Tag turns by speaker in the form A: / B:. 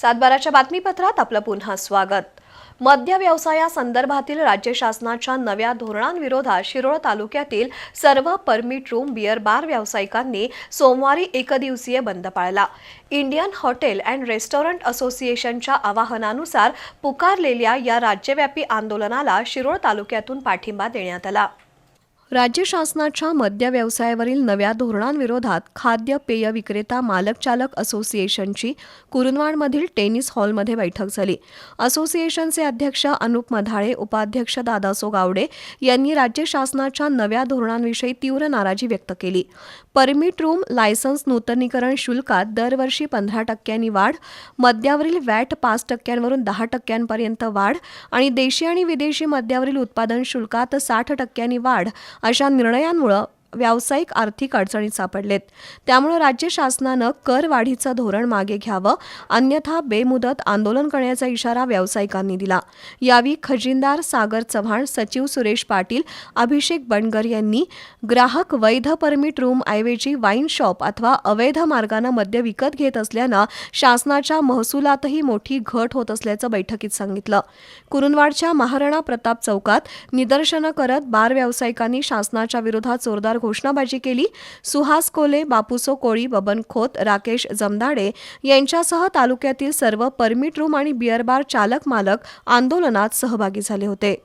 A: सातबाराच्या बातमीपत्रात आपलं पुन्हा स्वागत. मद्य व्यवसायासंदर्भातील राज्य शासनाच्या नव्या धोरणांविरोधात शिरोळ तालुक्यातील सर्व परमिट रूम बिअर बार व्यावसायिकांनी सोमवारी एकदिवसीय बंद पाळला. इंडियन हॉटेल अँड रेस्टॉरंट असोसिएशनच्या आवाहनानुसार पुकारलेल्या या राज्यव्यापी आंदोलनाला शिरोळ तालुक्यातून पाठिंबा देण्यात आला. राज्य शासनाच्या मद्य व्यवसायावरील नव्या धोरणांविरोधात खाद्य पेय विक्रेता मालक चालक असोसिएशनची कुरुनवाडमधील टेनिस हॉलमध्ये बैठक झाली. असोसिएशनचे अध्यक्ष अनुप मधाळे उपाध्यक्ष दादासो गावडे यांनी राज्य शासनाच्या नव्या धोरणांविषयी तीव्र नाराजी व्यक्त केली. परमिट रूम लायसन्स नूतनीकरण शुल्कात दरवर्षी पंधरा टक्क्यांनी वाढ मद्यावरील वॅट पाच टक्क्यांवरून दहा टक्क्यांपर्यंत वाढ आणि देशी आणि विदेशी मद्यावरील उत्पादन शुल्कात साठ टक्क्यांनी वाढ अशा निर्णयांमुळं व्यावसायिक आर्थिक अडचणीत सापडलेत. त्यामुळे राज्य शासनानं कर वाढीचं धोरण मागे घ्यावं अन्यथा बेमुदत आंदोलन करण्याचा इशारा व्यावसायिकांनी दिला. यावेळी खजिनदार सागर चव्हाण सचिव सुरेश पाटील अभिषेक बनगर यांनी ग्राहक वैध परमिट रूम ऐवजी वाईन शॉप अथवा अवैध मार्गानं मद्य विकत घेत असल्यानं शासनाच्या महसुलातही मोठी घट होत असल्याचं बैठकीत सांगितलं. कुरुंदवाडच्या महाराणा प्रताप चौकात निदर्शनं करत बार व्यावसायिकांनी शासनाच्या विरोधात जोरदार जोरदार घोषणाबाजी केली. सुहास कोले बापूसो कोळी बबन खोत राकेश जमदाडे यांच्यासह तालुक्यातील सर्व परमिट रूम आणि बिअर बार चालक मालक आंदोलनात सहभागी झाले होते.